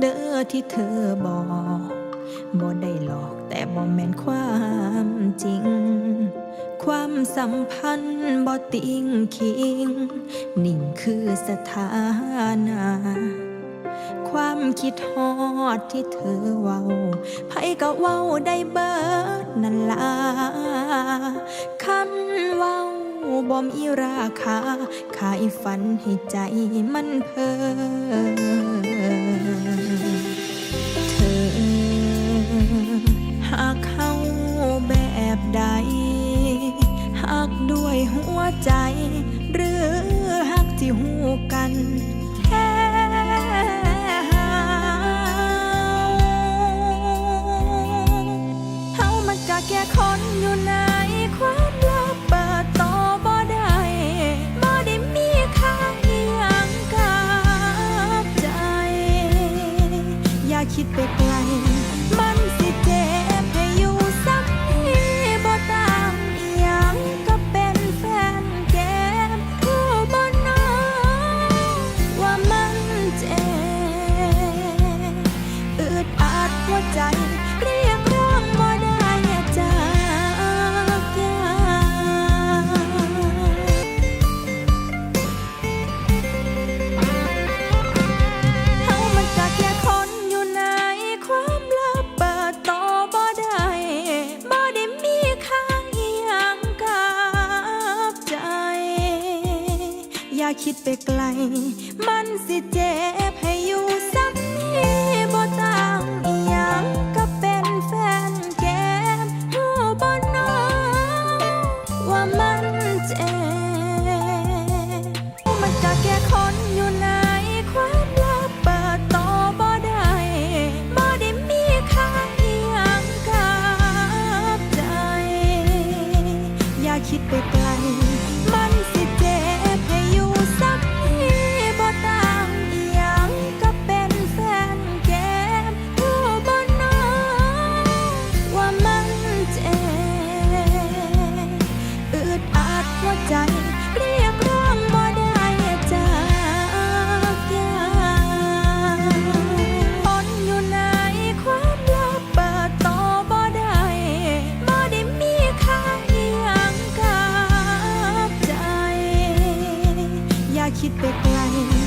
เด้อที่เธอบอกบ่ได้หลอกแต่บ่แม่นความจริง ความสัมพันธ์บ่ติงคิง นิ่งคือสถานะความคิดฮอดที่เธอเว้าไผก็เว้าได้เบิดนั่นล่ะคำเว้าบ่มีราคา ขายฝันให้ใจมันเพ้อ แท้เฮาเฮามันกะแค่คนอยู่ในความลับเปิดต่อบ่ได้บ่ได้มีค่าอีหยังกับใจ อย่าคิดไปไใจเรียกร้องบ่ได้จากยาเฮามันก็แค่คนอยู่ในความลับเปิดต่อบ่ได้บ่ได้มีค่าอีหยังกับใจ อย่าคิดไปไกล มันสิเจ็ คิดไปไกล